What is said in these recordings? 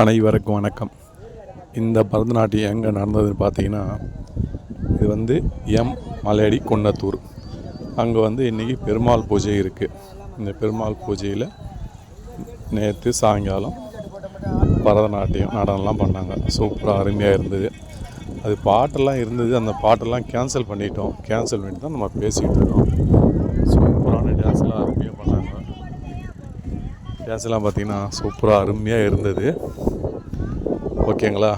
அனைவருக்கும் வணக்கம். இந்த பரதநாட்டியம் எங்கே நடந்ததுன்னு பார்த்தீங்கன்னா இது வந்து எம். மலையடி கொன்னத்தூர் அங்கே வந்து இன்றைக்கி பெருமாள் பூஜை இருக்குது இந்த பெருமாள் பூஜையில் நேற்று சாயங்காலம் பரதநாட்டியம் நடனம்லாம் பண்ணாங்க. சூப்பராக அருமையாக இருந்தது. அது பாட்டெல்லாம் இருந்தது. அந்த பாட்டெல்லாம் கேன்சல் பண்ணிட்டோம். கேன்சல் பண்ணிட்டு தான் நம்ம பேசிக்கிட்டு இருக்கோம் சூப்பரான டான்ஸ்லாம் அருமையாக பண்ணாங்க கேஸ்லாம் பார்த்திங்கன்னா சூப்பராக அருமையாக இருந்தது. ஓகேங்களா?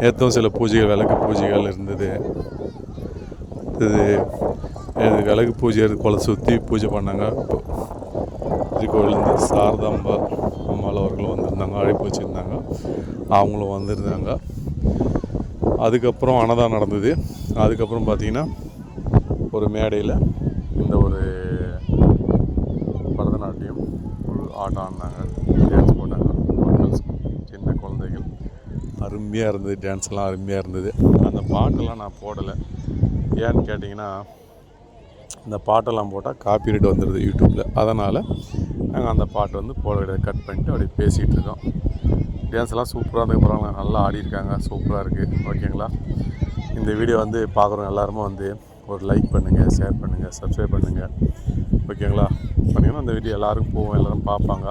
நேற்றும் சில பூஜைகள் விளக்கு பூஜைகள் இருந்தது. இது இது விளக்கு பூஜை எடுத்து கொலை சுற்றி பூஜை பண்ணாங்க. திருக்கோவிலேருந்து சாரதாம்பா அம்மாள் அவர்கள் வந்திருந்தாங்க அழைப்பு வச்சுருந்தாங்க. அவங்களும் வந்திருந்தாங்க. அதுக்கப்புறம் அன்னதானம் நடந்தது. அதுக்கப்புறம் பார்த்தீங்கன்னா ஒரு மேடையில் இந்த ஒரு பரதநாட்டியம் பாட்டு ஆடினாங்க டான்ஸ் போட்டாங்க. மக்கள் சின்ன குழந்தைகள். அருமையாக இருந்தது. டான்ஸ்லாம் அருமையாக இருந்தது. அந்த பாட்டெல்லாம் நான் போடலை. ஏன்னு கேட்டிங்கன்னா இந்த பாட்டெல்லாம் போட்டால் காப்பிரைட் வந்துடுது யூடியூப்பில் அதனால் நாங்கள் அந்த பாட்டு வந்து போட கிடையாது கட் பண்ணிட்டு அப்படியே பேசிகிட்டு இருக்கோம். டான்ஸ்லாம் சூப்பராக இருந்தது பரவாயில்ல நல்லா ஆடிருக்காங்க சூப்பராக இருக்குது ஓகேங்களா இந்த வீடியோ வந்து பார்க்குறவங்க எல்லாருமே வந்து ஒரு லைக் பண்ணுங்கள் ஷேர் பண்ணுங்கள் சப்ஸ்கிரைப் பண்ணுங்கள் ஓகேங்களா? பண்ணிங்கன்னா அந்த வீடியோ எல்லாருக்கும் போவோம். எல்லோரும் பார்ப்பாங்க.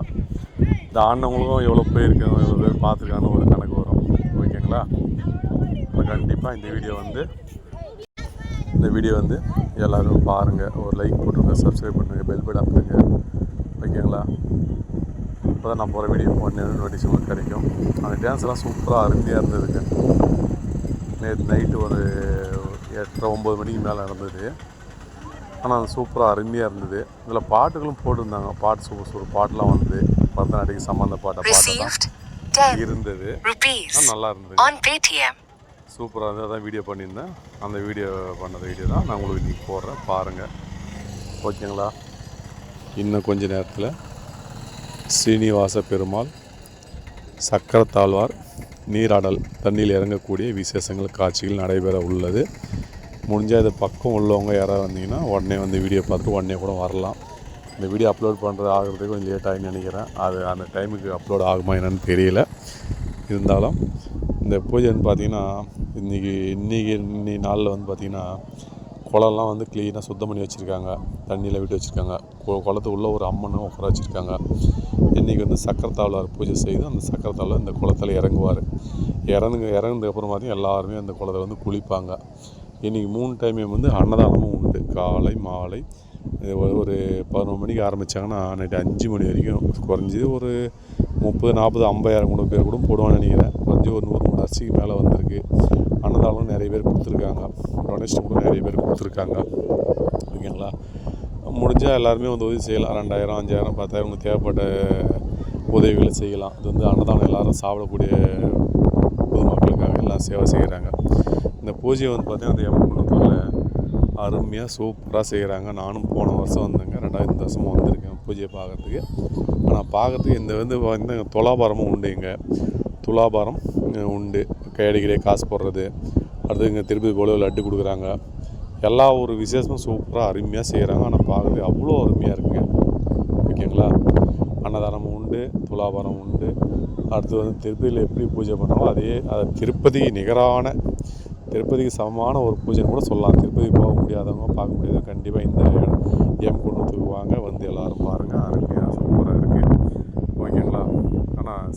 இந்த ஆடினவங்களுக்கும் எவ்வளோ போயிருக்காங்க எவ்வளோ பேர் பார்த்துருக்காங்கன்னு ஒரு கணக்கு வரும். ஓகேங்களா? கண்டிப்பாக இந்த வீடியோ வந்து இந்த வீடியோ வந்து எல்லோரும் பாருங்கள் ஒரு லைக் போட்டுருங்க சப்ஸ்கிரைப் பண்ணுங்கள் பெல் பட்டன் அமுத்துங்க. ஓகேங்களா? இப்போ தான் நான் போகிற வீடியோ ஒன்று நோட்டீஸ் உங்களுக்கு கிடைக்கும். அந்த டான்ஸ்லாம் சூப்பராக அருமையாக இருந்ததுங்க. நேற்று நைட்டு ஒரு எட்டரை ஒம்பது மணிக்கு மேலே நடந்தது. ஆனால் அது சூப்பராக அருமையாக இருந்தது. இதில் பாட்டுகளும் போட்டிருந்தாங்க. பாட்டு சூப்பர் சூப்பர் பாட்டெலாம் வந்து பரதநாட்டியம் சம்மந்தப்பட்ட பாட்டெல்லாம் Received 10 இருந்தது. நல்லா இருந்தது. சூப்பராக இருந்தது. அதான் வீடியோ பண்ணியிருந்தேன். அந்த வீடியோ பண்ண வீடியோ தான் நான் உங்களுக்கு இன்றைக்கி போடுறேன். பாருங்கள் ஓகேங்களா? இன்னும் கொஞ்ச நேரத்தில் ஸ்ரீனிவாச பெருமாள் சக்கரத்தாழ்வார் நீராடல் தண்ணியில் இறங்கக்கூடிய விசேஷங்கள் காட்சிகள் நடைபெற உள்ளது. முடிஞ்சால் இது பக்கம் உள்ளவங்க யாராவது வந்தீங்கன்னா உடனே வந்து வீடியோ பார்த்து உடனே கூட வரலாம். இந்த வீடியோ அப்லோட் பண்ணுறது ஆகிறதுக்கு கொஞ்சம் லேட் ஆகின்னு நினைக்கிறேன். அது அந்த டைமுக்கு அப்லோட் ஆகுமா என்னன்னு தெரியல. இருந்தாலும் இந்த பூஜைன்னு பார்த்தீங்கன்னா இன்றைக்கி இன்றைக்கி இன்னி நாளில் வந்து பார்த்திங்கன்னா குளம்லாம் வந்து க்ளீனாக சுத்தம் பண்ணி வச்சுருக்காங்க. தண்ணியில் விட்டு வச்சுருக்காங்க. கு- குளத்து உள்ளே ஒரு அம்மனும் உட்கார வச்சுருக்காங்க. இன்றைக்கி வந்து சக்கரத்தாழ்வார் பூஜை செய்து அந்த சக்கரத்தாவில் இந்த குளத்தில் இறங்குவார். இறங்கு இறங்குனதுக்கப்புறம் பார்த்தீங்கன்னா எல்லாருமே அந்த குளத்தில் வந்து குளிப்பாங்க. இன்றைக்கி மூணு டைமையும் வந்து அன்னதானமும் உண்டு. காலை மாலை ஒரு- ஒரு பதினொரு மணிக்கு ஆரம்பித்தாங்கன்னா நைட்டு அஞ்சு மணி வரைக்கும் குறைஞ்சது ஒரு முப்பது நாற்பது ஐம்பதாயிரம் கூட பேர் கூட போடுவான்னு நினைக்கிறேன். குறைஞ்சி ஒரு நூறு மூணு அரிசிக்கு மேலே வந்திருக்கு. அன்னதானம் நிறைய பேர் கொடுத்துருக்காங்க. டொனேஷன் கூட நிறைய பேர் கொடுத்துருக்காங்க. ஓகேங்களா? முடிஞ்சால் எல்லாருமே வந்து உதவி செய்யலாம். ரெண்டாயிரம் அஞ்சாயிரம் பத்தாயிரம் உங்களுக்கு தேவைப்பட்ட உதவிகளை செய்யலாம். அது வந்து அன்னதானம் எல்லாரும் சாப்பிடக்கூடிய பொதுமக்களுக்காக எல்லாம் சேவை செய்கிறாங்க. இந்த பூஜையை வந்து பார்த்திங்கன்னா அந்த எம்மக்குளத்தூரில் அருமையாக சூப்பராக செய்கிறாங்க நானும் போன வருஷம் வந்தேங்க. ரெண்டாயிரத்து வருஷமாக வருஷமும் வந்திருக்கேன் பூஜையை பார்க்குறதுக்கு. ஆனால் பார்க்குறதுக்கு இந்த வந்து வந்து துலாபாரமும் உண்டு இங்கே துலாபாரம் உண்டு. கையடிக்கிறே காசு போடுறது. அடுத்து இங்கே திருப்பதி போல லட்டு கொடுக்குறாங்க. எல்லா ஒரு விசேஷமும் சூப்பராக அருமையாக செய்கிறாங்க ஆனால் பார்க்குறதுக்கு அவ்வளோ அருமையாக இருக்குங்க. ஓகேங்களா? அன்னதானம் உண்டு துலாபாரம் உண்டு. அடுத்து வந்து திருப்பதியில் எப்படி பூஜை பண்ணுவோம் அதே அது திருப்பதி நிகரான திருப்பதிக்கு சமமான ஒரு பூஜைன்னு கூட சொல்லலாம். திருப்பதி போக முடியாதவங்க பார்க்க முடியாதவங்க கண்டிப்பாக இந்த எம் குடும்பத்துக்கு வாங்க வந்து எல்லோரும் பாருங்கள் அருமையாக சூப்பராக இருக்குது ஓகேங்களா? ஆனால்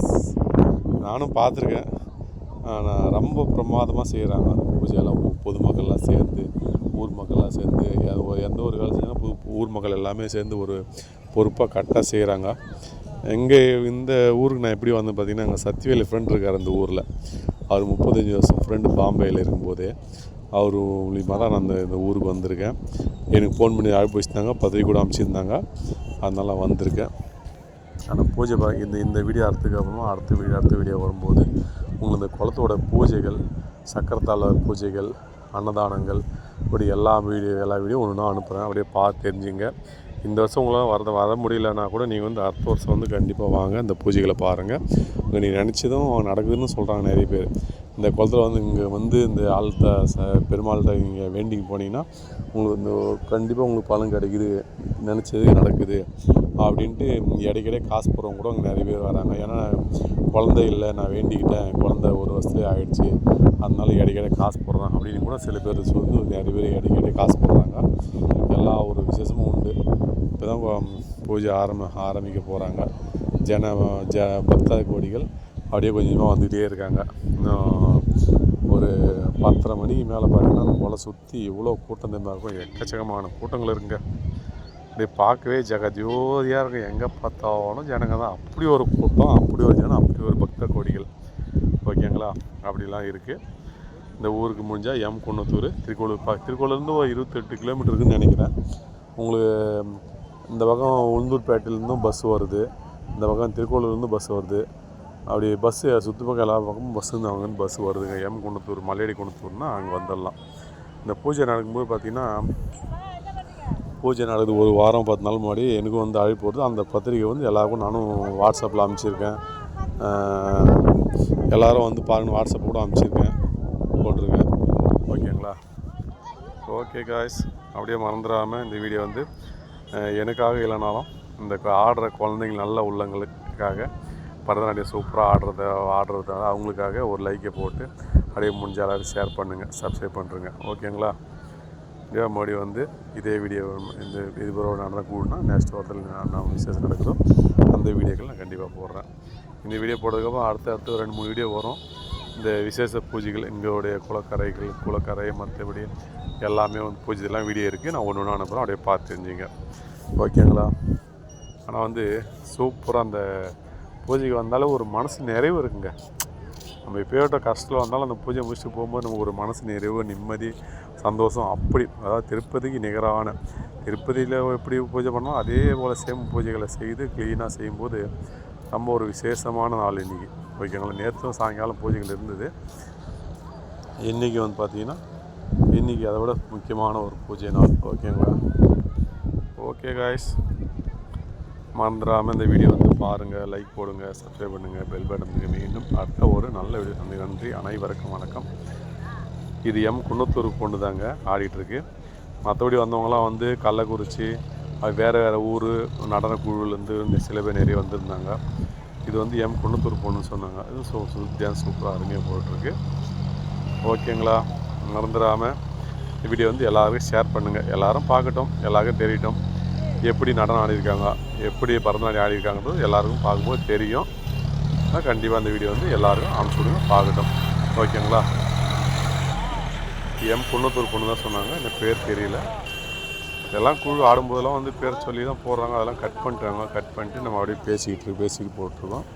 நானும் பார்த்துருக்கேன். ஆனால் ரொம்ப பிரமாதமாக செய்கிறாங்க பூஜையெல்லாம் பொதுமக்கள்லாம் சேர்ந்து ஊர் மக்கள்லாம் சேர்ந்து எந்த ஒரு வேலை செஞ்சாலும் புது ஊர் மக்கள் எல்லாமே சேர்ந்து ஒரு பொறுப்பாக கரெக்டாக செய்கிறாங்க எங்கள் இந்த ஊருக்கு நான் எப்படி வந்து பார்த்தீங்கன்னா எங்கள் சத்திவேலி ஃப்ரெண்ட் இருக்கார் அந்த ஊரில். அவர் முப்பத்தஞ்சு வருஷம் ஃப்ரெண்டு பாம்பேயில் இருக்கும்போதே அவர் மூலியமாக தான் நான் அந்த இந்த ஊருக்கு வந்திருக்கேன். எனக்கு ஃபோன் பண்ணி அழைப்பு வச்சுருந்தாங்க பதவி கூட அமைச்சிருந்தாங்க அதனால் வந்திருக்கேன். ஆனால் பூஜை பா இந்த இந்த வீடியோ அடுத்ததுக்கு அப்புறமா அடுத்த வீடியோ அடுத்த வீடியோ வரும்போது உங்களுக்கு இந்த குளத்தோட பூஜைகள் சக்கரத்தாழ பூஜைகள் அன்னதானங்கள் இப்படி எல்லா வீடியோ எல்லா வீடியோ ஒன்று நான் அனுப்புகிறேன் அப்படியே பார்த்து தெரிஞ்சுங்க. இந்த வருஷம் உங்களால் வர வர முடியலன்னா கூட நீங்கள் வந்து அடுத்த வருஷம் வந்து கண்டிப்பாக வாங்க. இந்த பூஜைகளை பாருங்கள் இங்கே நீ நினச்சதும் நடக்குதுன்னு சொல்கிறாங்க நிறைய பேர். இந்த குளத்துல வந்து இங்கே வந்து இந்த ஆழ்த்த ச பெருமாள்கிட்ட இங்கே வேண்டிக்கு போனீங்கன்னா உங்களுக்கு இந்த கண்டிப்பாக உங்களுக்கு பலன் கிடைக்குது. நினச்சது நடக்குது அப்படின்ட்டு இடைக்கிடையே காசு போடுறவங்க கூட அங்கே நிறைய பேர் வராங்க. ஏன்னா குழந்தை இல்லை நான் வேண்டிக்கிட்டேன் என் ஒரு வருஷத்துலேயே ஆயிடுச்சு அதனால இடைக்கிட காசு போடுறாங்க அப்படின்னு கூட சில பேர் சொல்லி நிறைய பேர் இடைக்கிட காசு போடுறாங்க. எல்லா ஒரு விசேஷமும் உண்டு. இப்போ தான் பூஜை ஆரம்ப ஆரம்பிக்க போகிறாங்க ஜன ஜ பக்த கோடிகள் அப்படியே கொஞ்சமாக வந்துகிட்டே இருக்காங்க. ஒரு பத்தரை மணிக்கு மேலே பார்த்தீங்கன்னா அந்த சுற்றி இவ்வளோ கூட்டம் தான் இருக்கும். எக்கச்சக்கமான கூட்டங்கள் இருக்குங்க. அப்படியே பார்க்கவே ஜெகஜோதியாக இருக்கும். எங்கே பார்த்தாலும் ஜனங்க தான். அப்படி ஒரு கூட்டம் அப்படி ஒரு ஜனம் அப்படி ஒரு பக்த கோடிகள். ஓகேங்களா? அப்படிலாம் இருக்குது இந்த ஊருக்கு முடிஞ்சால் எம் குன்னத்தூர் திருக்கோளூர் பா திருக்கோளூர்லேருந்து ஒரு இருபத்தெட்டு கிலோமீட்டருக்குன்னு நினைக்கிறேன். உங்களுக்கு இந்த பக்கம் உளுந்தூர்பேட்டையிலேருந்தும் பஸ் வருது. இந்த பக்கம் திருக்கோளூர்லேருந்து பஸ் வருது. அப்படி பஸ்ஸு சுற்று பக்கம் எல்லா பக்கமும் பஸ் இருந்து அங்கேருந்து பஸ் வருதுங்க. எம் குணத்தூர் மலையடி குன்னத்தூர்னா அங்கே வந்துடலாம். இந்த பூஜை நடக்கும்போது பார்த்திங்கன்னா பூஜை நடக்குது ஒரு வாரம் பத்து நாள் முன்னாடி எனக்கும் வந்து அழைப்பு வருது. அந்த பத்திரிக்கை வந்து எல்லாருக்கும் நானும் வாட்ஸ்அப்பில் அனுப்பிச்சிருக்கேன் எல்லோரும் வந்து பாருங்க வாட்ஸ்அப் கூட அனுப்பிச்சிருக்கேன் போட்டிருக்கேன். ஓகேங்களா? ஓகே காய்ஸ் அப்படியே மறந்துடாமல் இந்த வீடியோ வந்து எனக்காக இல்லைனாலும் இந்த ஆடுற குழந்தைங்க நல்ல உள்ளங்களுக்காக பரதநாட்டியம் சூப்பராக ஆடுறத ஆடுறத அவங்களுக்காக ஒரு லைக்கை போட்டு அப்படியே முடிஞ்ச எல்லாரும் ஷேர் பண்ணுங்கள் சப்ஸ்கிரைப் பண்ணுறேங்க ஓகேங்களா இதே மறுபடியும் வந்து இதே வீடியோ இந்த இதுபோல் நடந்த கூடனா நெக்ஸ்ட் வாரத்தில் என்ன விசேஷம் நடக்குதோ அந்த வீடியோக்கள் நான் கண்டிப்பாக போடுறேன். இந்த வீடியோ போட்டதுக்கப்புறம் அடுத்த அடுத்து ரெண்டு மூணு வீடியோ வரும். இந்த விசேஷ பூஜைகள் எங்களுடைய குளக்கரைகள் குளக்கரை மற்றபடி எல்லாமே வந்து பூஜைலாம் வீடியோ இருக்குது நான் ஒன்று ஒன்று அனுப்புகிறேன் அப்படியே பார்த்து தெரிஞ்சுங்க. ஓகேங்களா ஆனால் வந்து சூப்பராக அந்த பூஜைக்கு வந்தாலும் ஒரு மனசு நிறைவு இருக்குங்க. நம்ம எப்பயோட்ட கஷ்டத்தில் வந்தாலும் அந்த பூஜை முடிச்சுட்டு போகும்போது நமக்கு ஒரு மனசு நிறைவு நிம்மதி சந்தோஷம் அப்படி. அதாவது திருப்பதிக்கு நிகரான திருப்பதியில் எப்படி பூஜை பண்ணோம் அதே போல் சேம் பூஜைகளை செய்து க்ளீனாக செய்யும்போது நம்ம ஒரு விசேஷமான நாள் இன்றைக்கி ஓகேங்களா? நேற்றும் சாயங்காலம் பூஜைகள் இருந்தது. இன்றைக்கி வந்து பார்த்திங்கன்னா இன்றைக்கி அதை விட முக்கியமான ஒரு பூஜை நாள். ஓகேங்களா? ஓகே காய்ஸ் மறந்துடாமல் இந்த வீடியோ வந்து பாருங்கள் லைக் போடுங்க சப்ஸ்கிரைப் பண்ணுங்கள் பெல் பட்டன் மீண்டும் அடுத்த ஒரு நல்ல வீடியோ நன்றி நன்றி அனைவருக்கும் வணக்கம். இது எம் குன்னத்தூருக்கு கொண்டு தாங்க ஆடிட்டுருக்கு மற்றபடி வந்தவங்களாம் வந்து கள்ளக்குறிச்சி அது வேறு வேறு ஊர் நடனக்குழுலேருந்து இந்த சில பேர் நிறைய வந்திருந்தாங்க. இது வந்து எம் குன்னத்தூர் பொண்ணுன்னு சொன்னாங்க. இது சூ டான்ஸ் சூப்பராக அருமையாக போட்டிருக்கு ஓகேங்களா? மறந்துடாமல் இந்த வீடியோ வந்து எல்லாருக்கும் ஷேர் பண்ணுங்கள் எல்லோரும் பார்க்கட்டும் எல்லாருக்கும் தெரியட்டும் எப்படி நடனம் ஆடிருக்காங்க எப்படி பரதநாட்டியம் ஆடிருக்காங்கன்றது எல்லாருக்கும் பார்க்கும்போது தெரியும். கண்டிப்பாக அந்த வீடியோ வந்து எல்லாருக்கும் அனுப்பிச்சி விடுங்க பார்க்கட்டும். ஓகேங்களா? எம் குன்னத்தூர் பொண்ணு தான் சொன்னாங்க எனக்கு பேர் தெரியல. இதெல்லாம் குழு ஆடும்போதெல்லாம் வந்து பேர் சொல்லி தான் போடுறாங்க அதெல்லாம் கட் பண்ணிட்டாங்க கட் பண்ணிட்டு நம்ம அப்படியே பேசிக்கிட்டு பேசிக்கிட்டு போட்டிருக்கோம்.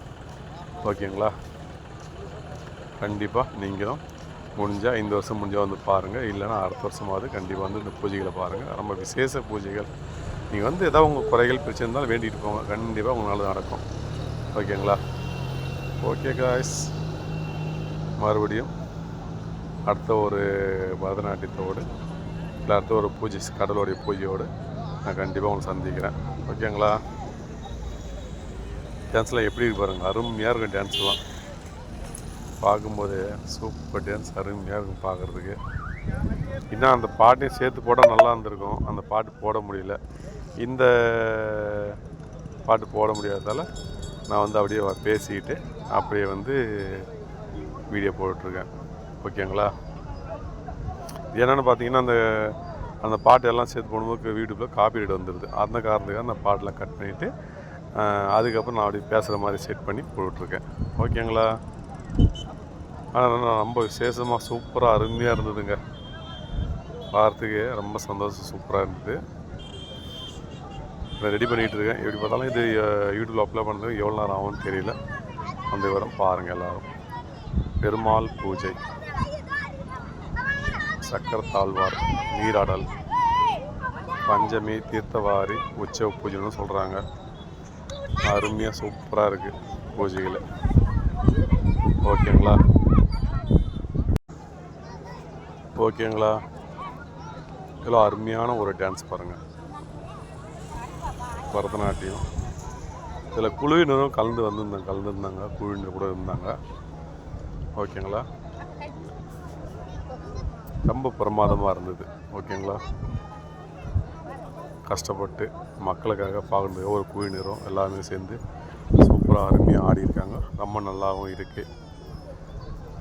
ஓகேங்களா? கண்டிப்பாக நீங்களும் முடிஞ்சால் இந்த வருஷம் முடிஞ்சால் வந்து பாருங்கள் இல்லைன்னா அடுத்த வருஷமாவது கண்டிப்பாக வந்து இந்த பூஜைகளை பாருங்கள் ரொம்ப விசேஷ பூஜைகள். நீங்கள் வந்து ஏதாவது உங்கள் குறைகள் பிரச்சனை இருந்தாலும் வேண்டிகிட்டு போங்க. கண்டிப்பாக உங்களால் நடக்கும். ஓகேங்களா? ஓகே காய்ஸ் மறுபடியும் அடுத்த ஒரு பரதநாட்டியத்தோடு இல்லை அடுத்த ஒரு பூஜை கடலோடைய பூஜையோடு நான் கண்டிப்பாக உங்களை சந்திக்கிறேன். ஓகேங்களா? டான்ஸ்லாம் எப்படி இருக்கு பாருங்க. அருமையாக இருக்கும் டான்ஸ்லாம் பார்க்கும்போது சூப்பர் டான்ஸ் அருமையாக இருக்கும் பார்க்குறதுக்கு. இன்னும் அந்த பாட்டையும் சேர்த்து போட்டால் நல்லா இருந்திருக்கும். அந்த பாட்டு போட முடியல. இந்த பாட்டு போட முடியாததால் நான் வந்து அப்படியே பேசிக்கிட்டு அப்படியே வந்து வீடியோ போட்டுட்ருக்கேன். ஓகேங்களா? என்னென்னு பார்த்தீங்கன்னா அந்த அந்த பாட்டு எல்லாம் சேர்த்து போடும்போது யூடியூப்பில் காப்பீடு வந்துடுது அந்த காரணத்துக்காக அந்த பாட்டெலாம் கட் பண்ணிவிட்டு அதுக்கப்புறம் நான் அப்படி பேசுகிற மாதிரி செட் பண்ணி போட்டுட்ருக்கேன். ஓகேங்களா? ஆனால் ரொம்ப விசேஷமாக சூப்பராக அருமையாக இருந்ததுங்க. பார்த்துக்கு ரொம்ப சந்தோஷம் சூப்பராக இருந்தது. நான் ரெடி பண்ணிகிட்டு இருக்கேன் எப்படி பார்த்தாலும் இது யூடியூப்பில் யூடியூப்ல அப்லோட் பண்ணுறதுக்கு எவ்வளோ நேரம் ஆகும்னு தெரியல. அந்த விவரம் பாருங்கள் எல்லாரும். பெருமாள் பூஜை. சக்கரத்தாழ்வார் நீராடல். பஞ்சமி தீர்த்தவாரி உற்சவ பூஜைன்னு சொல்கிறாங்க அருமையாக சூப்பராக இருக்குது பூஜைகள். ஓகேங்களா? ஓகேங்களா? இவ்வளோ அருமையான ஒரு டான்ஸ் பாருங்கள் பரதநாட்டியம். இதில் குழுவினரும் கலந்து வந்திருந்தாங்க கலந்துருந்தாங்க. குழுவினர் கூட இருந்தாங்க. ஓகேங்களா? ரொம்ப பிரமாதமாக இருந்தது. ஓகேங்களா? கஷ்டப்பட்டு மக்களுக்காக பார்க்கறது ஒவ்வொரு குழுவினரும் எல்லாமே சேர்ந்து சூப்பராக அருமையாக ஆடியிருக்காங்க. ரொம்ப நல்லாவும் இருக்குது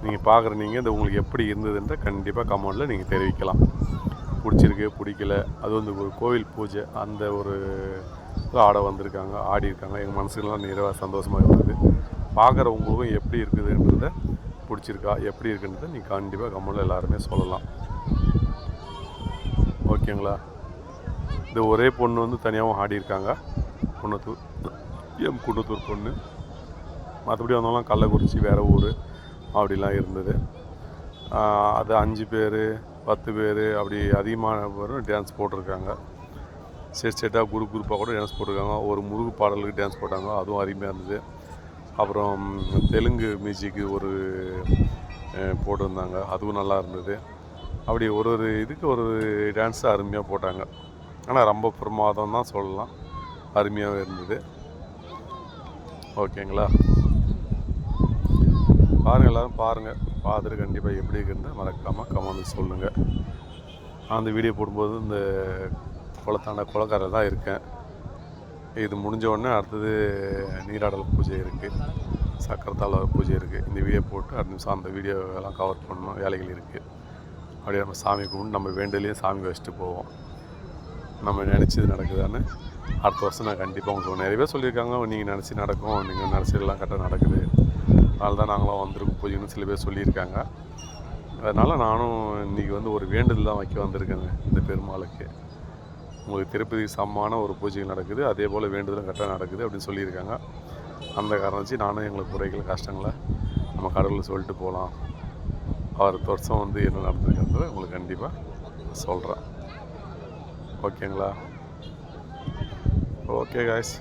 நீங்கள் பார்க்குற நீங்கள் இது உங்களுக்கு எப்படி இருந்ததுன்ற கண்டிப்பாக கமெண்டில் நீங்கள் தெரிவிக்கலாம். பிடிச்சிருக்கு பிடிக்கல. அது வந்து ஒரு கோவில் பூஜை. அந்த ஒரு ஆட வந்திருக்காங்க ஆடி இருக்காங்க. எங்கள் மனசுலாம் நிறைவாக சந்தோஷமாக இருந்தது. பார்க்குற உங்களுக்கும் எப்படி இருக்குதுன்றத பிடிச்சிருக்கா எப்படி இருக்குன்றதை நீ கண்டிப்பாக கம்மலில் எல்லாருமே சொல்லலாம். ஓகேங்களா? இந்த ஒரே பொண்ணு வந்து தனியாகவும் ஆடி இருக்காங்க. குன்னத்தூர் எம் குன்னத்தூர் பொண்ணு. மற்றபடி வந்தவங்களாம் கள்ளக்குறிச்சி வேறு ஊர். அப்படிலாம் இருந்தது. அது அஞ்சு பேர் பத்து பேர் அப்படி அதிகமான பேரும் டான்ஸ் போட்டிருக்காங்க. ஸ்டேட் செட்டாக குரூப் குரூப்பாக கூட டான்ஸ் போட்டிருக்காங்க. ஒரு முருகு பாடலுக்கு டான்ஸ் போட்டாங்க. அதுவும் அருமையாக இருந்தது. அப்புறம் தெலுங்கு மியூசிக்கு ஒரு போட்டிருந்தாங்க. அதுவும் நல்லா இருந்தது. அப்படி ஒரு ஒரு இதுக்கு ஒரு டான்ஸு அருமையாக போட்டாங்க. ஆனால் ரொம்ப பிரமாதம் தான் சொல்லலாம். அருமையாகவே இருந்தது. ஓகேங்களா பாருங்கள் எல்லோரும் பாருங்கள் பார்த்துட்டு கண்டிப்பாக எப்படி இருக்குன்னு மறக்காமல் கமெண்ட் சொல்லுங்கள் நான் அந்த வீடியோ போடும்போது இந்த குளத்தாண்ட குளக்காரர் தான் இருக்கேன். இது முடிஞ்ச உடனே அடுத்தது நீராடல் பூஜை இருக்குது சக்கரத்தாழ பூஜை இருக்குது இந்த வீடியோ போட்டு அடுத்த நிமிஷம் அந்த வீடியோ எல்லாம் கவர் பண்ணணும். வேலைகள் இருக்குது அப்படியே நம்ம சாமி கும்பிட்டு நம்ம வேண்டலையும் சாமி வச்சுட்டு போவோம். நம்ம நினச்சது நடக்குதான்னு அடுத்த வருஷம் நான் கண்டிப்பாக உங்களுக்கு நிறைய பேர் சொல்லியிருக்காங்க. நீங்கள் நினச்சி நடக்கும். நீங்கள் நினச்சதெல்லாம் கரெக்டாக நடக்குது. அதனால தான் நாங்களாம் வந்திருக்கோம் பூஜைன்னு சில பேர் சொல்லியிருக்காங்க. அதனால் நானும் இன்றைக்கி வந்து ஒரு வேண்டுதல் தான் வைக்க வந்திருக்கேங்க இந்த பெருமாளுக்கு. உங்களுக்கு திருப்பதி சமமான ஒரு பூஜைகள் நடக்குது அதே போல் வேண்டுதலும் கரெக்டாக நடக்குது அப்படின்னு சொல்லியிருக்காங்க. அந்த காரணம் வச்சு நானும் எங்களுக்கு குறைகள் கஷ்டங்களை நம்ம கடவுளில் சொல்லிட்டு போகலாம். அவர் வருஷம் வந்து என்ன நடந்திருக்கிறத உங்களுக்கு கண்டிப்பாக சொல்கிறேன் ஓகேங்களா? ஓகே காய்ஸ்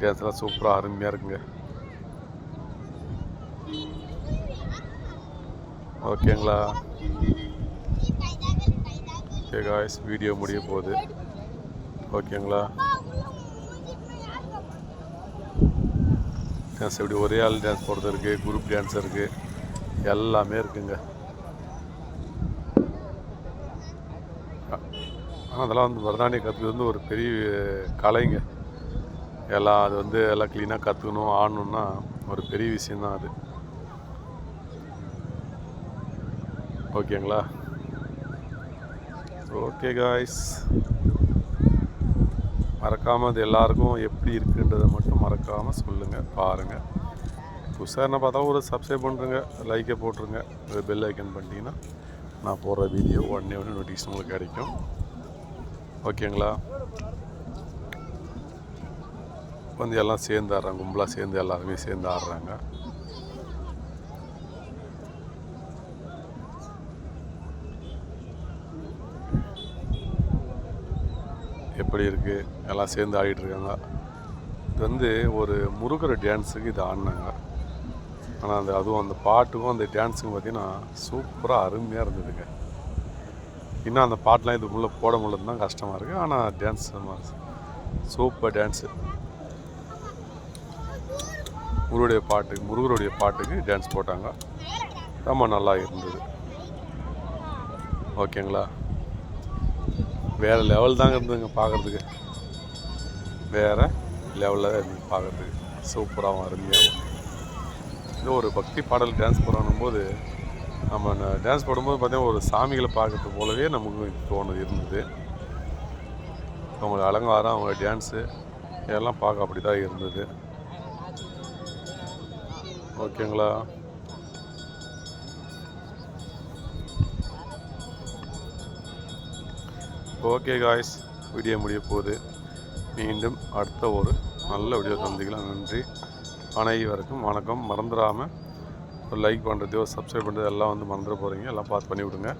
டான்ஸ்லாம் சூப்பராக அருமையாக இருக்குங்க. ஓகேங்களா? ஓகே காய்ஸ் வீடியோ முடிய போகுது. ஓகேங்களா டான்ஸ் எப்படி? ஒரே ஆள் டான்ஸ் போடுறது இருக்குது குரூப் டான்ஸ் இருக்குது எல்லாமே இருக்குங்க. ஆனால் அதெல்லாம் வந்து பரதநாட்டியம் கற்றுக்கிறது வந்து ஒரு பெரிய கலைங்க. எல்லாம் அது வந்து எல்லாம் க்ளீனாக கற்றுக்கணும் ஆடணுன்னா ஒரு பெரிய விஷயந்தான் அது. ஓகேங்களா ஓகே காய்ஸ் மறக்காமல் அது எல்லாருக்கும் எப்படி இருக்குன்றதை மட்டும் மறக்காமல் சொல்லுங்கள் பாருங்கள் புதுசாக என்ன பார்த்தா ஒரு சப்ஸ்கிரைப் பண்ணுறங்க லைக்கை போட்டுருங்க. ஒரு பெல் ஐக்கன் பண்ணிட்டீங்கன்னா நான் போடுற வீடியோ உடனே உடனே நோட்டிஃபிகேஷன் உங்களுக்கு கிடைக்கும். ஓகேங்களா வந்து எல்லாம் சேர்ந்து ஆடுறாங்க கும்பலாக சேர்ந்து எல்லாருமே சேர்ந்து ஆடுறாங்க. எப்படி இருக்குது எல்லாம் சேர்ந்து ஆடிட்டுருக்காங்க. இது வந்து ஒரு முருகர் டான்ஸுக்கு இது ஆடினாங்க. ஆனால் அந்த அதுவும் அந்த பாட்டுக்கும் அந்த டான்ஸுக்கும் பார்த்தீங்கன்னா சூப்பராக அருமையாக இருந்ததுங்க. இன்னும் அந்த பாட்டெலாம் இதுக்குள்ளே போட முடியலன்னு தான் கஷ்டமாக இருக்குது ஆனால் டான்ஸ் சூப்பர் டான்ஸு. முருகருடைய பாட்டுக்கு முருகருடைய பாட்டுக்கு டான்ஸ் போட்டாங்க. ரொம்ப நல்லா இருந்தது. ஓகேங்களா? வேறு லெவல் தாங்க இருந்ததுங்க பார்க்குறதுக்கு. வேறு லெவலில் தான் இருந்தது பார்க்குறதுக்கு. சூப்பராகவும் அருமையாகவும் இது ஒரு பக்தி பாடல் டான்ஸ் போடணும் போது நம்ம டான்ஸ் போடும்போது பார்த்தீங்கன்னா ஒரு சாமிகளை பார்க்கறது போலவே நமக்கு தோணுது இருந்தது. அவங்களோட அலங்காரம் அவங்க டான்ஸு இதெல்லாம் பார்க்க அப்படி தான் இருந்தது ஓகேங்களா ஓகே காய்ஸ் வீடியோ முடிய போகுது. மீண்டும் அடுத்த ஒரு நல்ல வீடியோ சந்திக்கலாம். நன்றி. அனைவருக்கும் வணக்கம். மறந்துடாமல் ஒரு லைக் பண்ணுறதையோ சப்ஸ்கிரைப் பண்ணுறது எல்லாம் வந்து மறந்துட போகிறீங்க எல்லாம் பார்த்து பண்ணி விடுங்க.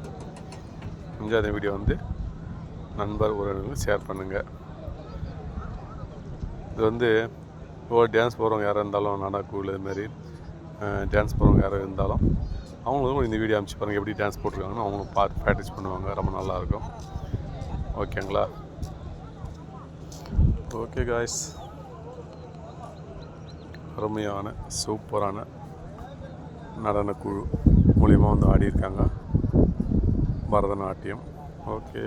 முடிஞ்சாத வீடியோ வந்து நண்பர் உறவினர்களுக்கு ஷேர் பண்ணுங்கள் இது வந்து ஓ டான்ஸ் போகிறவங்க யாராக இருந்தாலும் நாடகக்குழு கூழ் இதுமாரி டான்ஸ் போகிறவங்க யாராக இருந்தாலும் அவங்களுக்கும் இந்த வீடியோ அனுப்பிச்சு பாருங்கள் எப்படி டான்ஸ் போட்டிருக்காங்கன்னு அவங்களும் பார்த்து ப்ராக்டிஸ் பண்ணுவாங்க. ரொம்ப நல்லாயிருக்கும் ஓகேங்களா? ஓகே காய்ஸ் அருமையான சூப்பரான நடனக்குழு மூலியமாக வந்து ஆடியிருக்காங்க. பரதநாட்டியம். ஓகே.